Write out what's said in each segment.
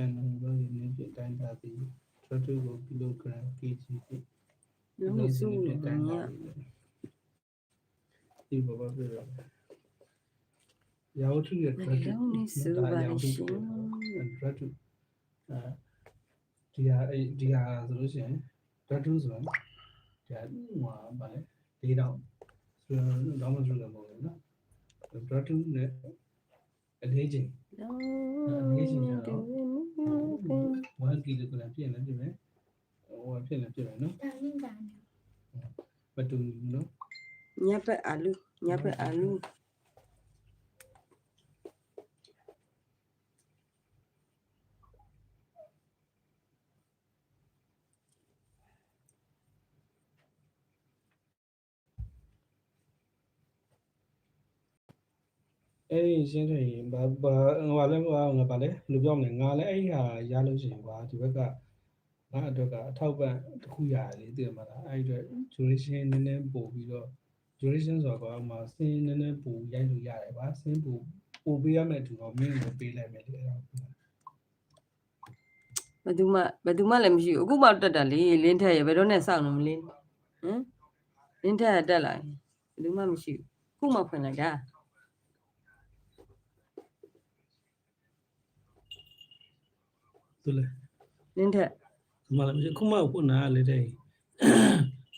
and ဘယ်နည်းဖြင့်တိုင်းတာသည် throttle ကို kilogram kg ဖြင့်လုံးစုံဖြင့်နေတိုင်းတာရသည်ဒီဘာပဲပြောရာဝတ္ထုရဲ့ throttle လုံးနေစုပါရှင် throttle အဲဒီဟာအဲ့ဒီဟာဆိုလို့ရှိရင် throttle ဆိုရင်ဒီဟာဟိုပါလေ၄တောင်ဆိုတော့တော့မဆိုလို့မဟုတ်ဘူးနော် throttle နဲ့အလေးချိန်လုံး 1 kilogram ဖြစ်ရင်လည်းဖြစ်မယ်ဟိုဖြစ်လည်းဖြစ်မယ်နော်ဒါနဲ့ဒါနဲ့မတူဘူးနော်ညက်ဖက်အာလူညက်ဖက်အာလူ အဲ့ဒီရှင်းထွက်ရင်ဘာဘာဟိုလဲဟိုငါပါလဲဘယ်လိုပြောမလဲငါလည်းအဲ့ဒီဟာရလို့ရှိရင်ကွာဒီဘက်ကငါအတွက်ကအထောက်ပံ့တစ်ခုရတယ်လေသိရမှာလားအဲ့ဒီအတွက် duration နည်းနည်းပို့ပြီးတော့ duration ဆိုတော့ကွာဟိုမှာစင်းနည်းနည်းပို့ရိုက်လို့ရတယ်ကွာစင်းပို့ပို့ပေးရမယ်သူတော့မင်းကိုပေးလိုက်မယ်လေအဲ့ဒါကိုဘယ်သူမှဘယ်သူမှလည်းမရှိဘူးအခုမှတက်တာလေလင်းထက်ရဘယ်တော့နဲ့စောင့်လို့မလင်းဟမ်လင်းထက်ကတက်လာဘယ်သူမှမရှိဘူးအခုမှဖွင့်လိုက်တာ သူလဲနင်းထက်ဒီမှာလည်းခုမှခုနားလေးတဲ့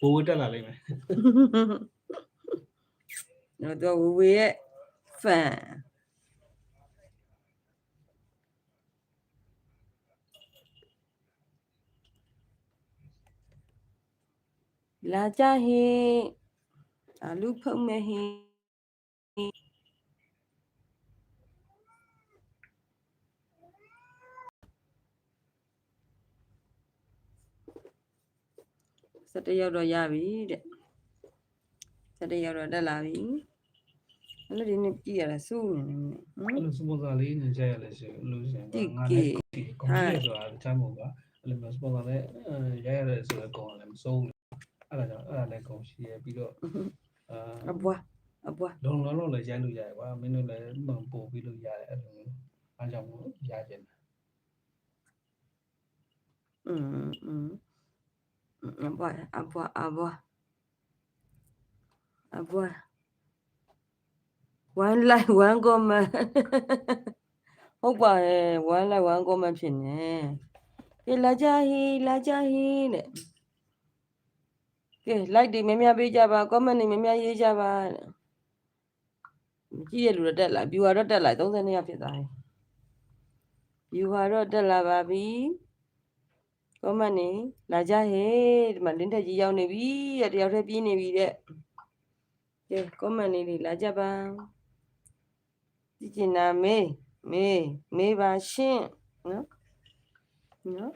ဝဝတက်လာလိမ့်မယ်နော်တော့ဝဝရဲ့ fan လာကြဟင်အလူဖုံးမဲ့ဟင် 17ရောက်တော့ရပြီတဲ့17ရောက်တော့တက်လာပြီအဲ့လိုဒီနေ့ကြည့်ရတာစူးနေနေနော်အဲ့လိုစပွန်ဆာလေးနေကြရလဲရှင်အဲ့လိုရှင်ငါလည်းကွန်ပျူတာဆိုတာတခြားမဟုတ်ပါအဲ့လိုမျိုးစပွန်ဆာလည်းရရလဲဆိုတော့ကောင်းလည်းမဆုံးဘူးအဲ့ဒါကြောင့်အဲ့ဒါလည်းကောင်းရှိရပြီးတော့အာအပွားအပွားလုံးလုံးလုံးလည်းရိုက်လို့ရတယ်ကွာမင်းတို့လည်းပို့ပြီးလို့ရတယ်အဲ့လိုမျိုးအားကြောင့်ရကြတယ်อืมอืม အဘွားအဘွားအဘွားအဘွား one like one comment ဟုတ်ပါရဲ့ one like one comment ဖြစ်နေကဲလာကြဟီလာကြဟီတဲ့ကဲ like တွေများများပေးကြပါ comment တွေများများရေးကြပါတဲ့ကြည့်ရလူတော့တက်လာ viewer တော့တက်လာ32ယောက်ဖြစ်သွားပြီ viewer တော့တက်လာပါပြီ comment နေလာကြဟဲ့ဒီမှာလင်းထက်ကြီးရောက်နေပြီတဲ့တယောက်တည်းပြေးနေပြီတဲ့ကဲ comment လေးတွေလာကြပါကြည့်ချင်တာမေးမေးမေးပါရှင့်နော်နော်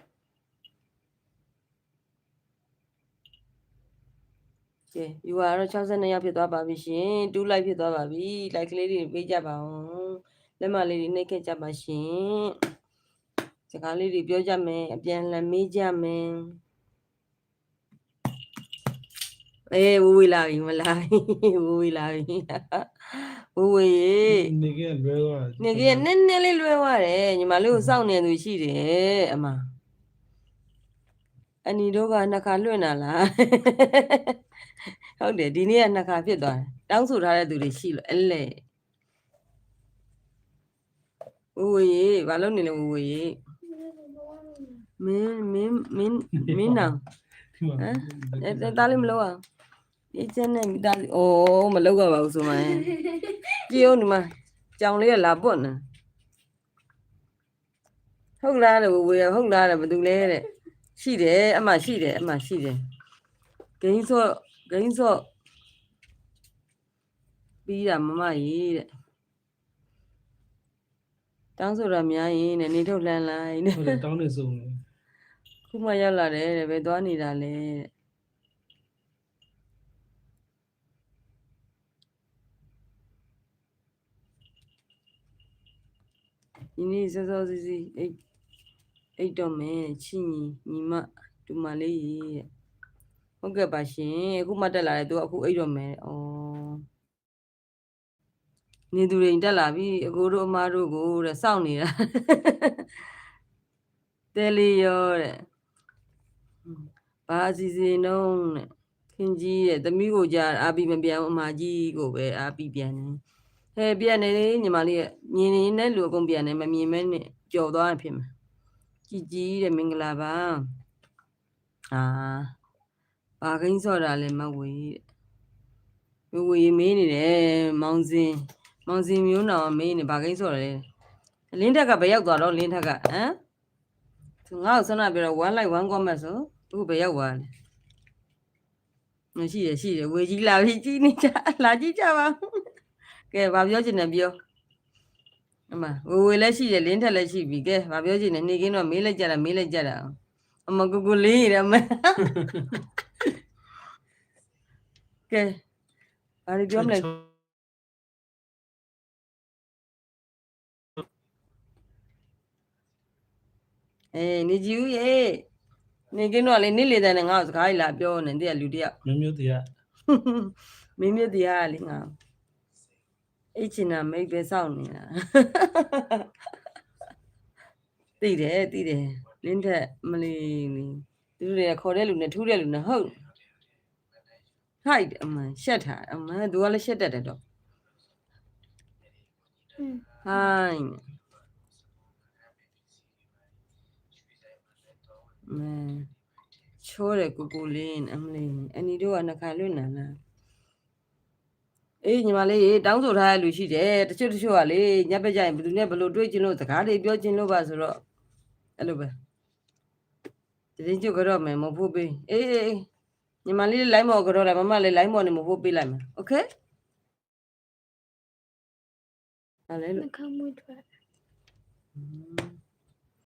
ကဲ viewer တော့62ယောက်ဖြစ်သွားပါပြီရှင်2 like ဖြစ်သွားပါပြီ like ကလေးတွေပေးကြပါအောင်လက်မလေးတွေနှိပ်ခဲ့ကြပါရှင် စကားလေးတွေပြောကြမယ်အပြန်အလှန်မေးကြမယ်အေးဝူဝေလာပြီမလာပြီဝူဝေလာပြီဝူဝေရေနေကလွဲသွားနေကြီးနည်းနည်းလေးလွဲသွားတယ်ညီမလေးကိုစောင့်နေသူရှိတယ်အမအနီတို့ကနှစ်ခါလွင့်လာလားဟုတ်တယ်ဒီနေ့ကနှစ်ခါဖြစ်သွားတယ်တောင်းဆိုထားတဲ့သူတွေရှိလို့အဲ့လေဝူဝေရေဘာလို့နေလဲဝူဝေရေ မင်းမင်းမင်းမင်းနောင်အဲဒါသားလေးမလုပ်အောင်ဒီကျင်းနဲ့မိသားစုအိုးမလုပ်တော့ပါဘူးဆိုမှကြည့်အောင်ဒီမှာကြောင်လေးကလာပွတ်နေဟုတ်လားလို့ဝေဟုတ်လားလို့ဘယ်သူလဲတဲ့ရှိတယ်အမှရှိတယ်အမှရှိတယ်ဂိမ်းစော့ဂိမ်းစော့ပြီးတာမမကြီးတဲ့တောင်းဆိုတာများရင်တဲ့နေထုတ်လှမ်းလိုက်တဲ့ဟုတ်တယ်တောင်းနေစုံနေ ခုမှရောက်လာတယ်တဲ့ဘယ်သွားနေတာလဲတဲ့ဒီနေ့စောစောစီစီအိတ်အိတ်တော့မယ်ချီညီညီမတူမလေးရေတဲ့ဟုတ်ကဲ့ပါရှင်အခုမှတက်လာတယ်သူကအခုအိတ်တော့မယ်တဲ့ဩနေသူတွေတက်လာပြီအကိုတို့အမတို့ကိုတဲ့စောင့်နေတာတဲလေးရောတဲ့ ဘာအစီအစဉ်တော့တဲ့ခင်ကြီးတဲ့သမီးကိုကြာအာပီမပြန်ဘူးအမကြီးကိုပဲအာပီပြန်တယ်ဟဲ့ပြန်နေလေညီမလေးရဲ့မြင်နေတဲ့လူအကုန်ပြန်နေမမြင်မဲနဲ့ကြော်သွားရင်ဖြစ်မှာကြည်ကြီးတဲ့မင်္ဂလာပါအာဘာကိန်းစော့တာလဲမဝေးတဲ့ဝေဝေးမေးနေတယ်မောင်စင်မောင်စင်မျိုးနောင်မေးနေဘာကိန်းစော့တယ်လဲလင်းထက်ကဘယ်ရောက်သွားတော့လင်းထက်ကဟမ်သူငါ့ကိုဆန္ဒပြောတော့ one like one comment ဆို သူဘယ်ရောက်သွားလဲမရှိရရှိတယ်ဝေကြီးလာပြီကြီးနေကြလာကြည့်ကြပါကဲဘာပြောချင်တယ်ပြောအမဝေဝေလည်းရှိတယ်လင်းထက်လည်းရှိပြီကဲဘာပြောချင်တယ်နေကင်းတော့မေးလိုက်ကြတာမေးလိုက်ကြတာအမကူကူလေးရမကဲဘာတွေပြောမလဲအေးနေကြည့်ဦးရေ နေကင်းတော့လေနေ့လေတဲ့နဲ့ငါ့ကိုစကားကြီးလာပြောနေတဲ့လူတယောက်မျိုးမျိုးတရားမင်းမြတ်တရားလေငါအိတ်ချင်တာမိတ်ပဲစောင့်နေတာသိတယ်သိတယ်လင်းထက်မလီနီသူတို့တွေကခေါ်တဲ့လူနဲ့ထူးတဲ့လူနဲ့ဟုတ်ဟိုက်အမန်ရှက်ထားအမန်သူကလည်းရှက်တတ်တယ်တော့ဟိုင်း မန်ချိုးတယ်ကိုကိုလင်းအမလီအနီတို့ကနှခါလွတ်နာလား အေးညီမလေးရေတောင်းဆိုထားတဲ့လူရှိတယ်တချို့တချို့ကလေညက်ပက်ကြရင်ဘယ်သူနဲ့ဘယ်လိုတွေ့ကျင်လို့စကားတွေပြောကျင်လို့ပါဆိုတော့အဲ့လိုပဲတရင်ကျုပ်ကတော့မယ်မဟုတ်ပေးအေးအေးအေးညီမလေးလိုင်းမော်ကတော့လိုက်မမလေးလိုင်းမော်နေမဟုတ်ပေးလိုက်မယ်โอเคအဲ့လေလို့ နှာခေါင်းမွေးထွက် อืม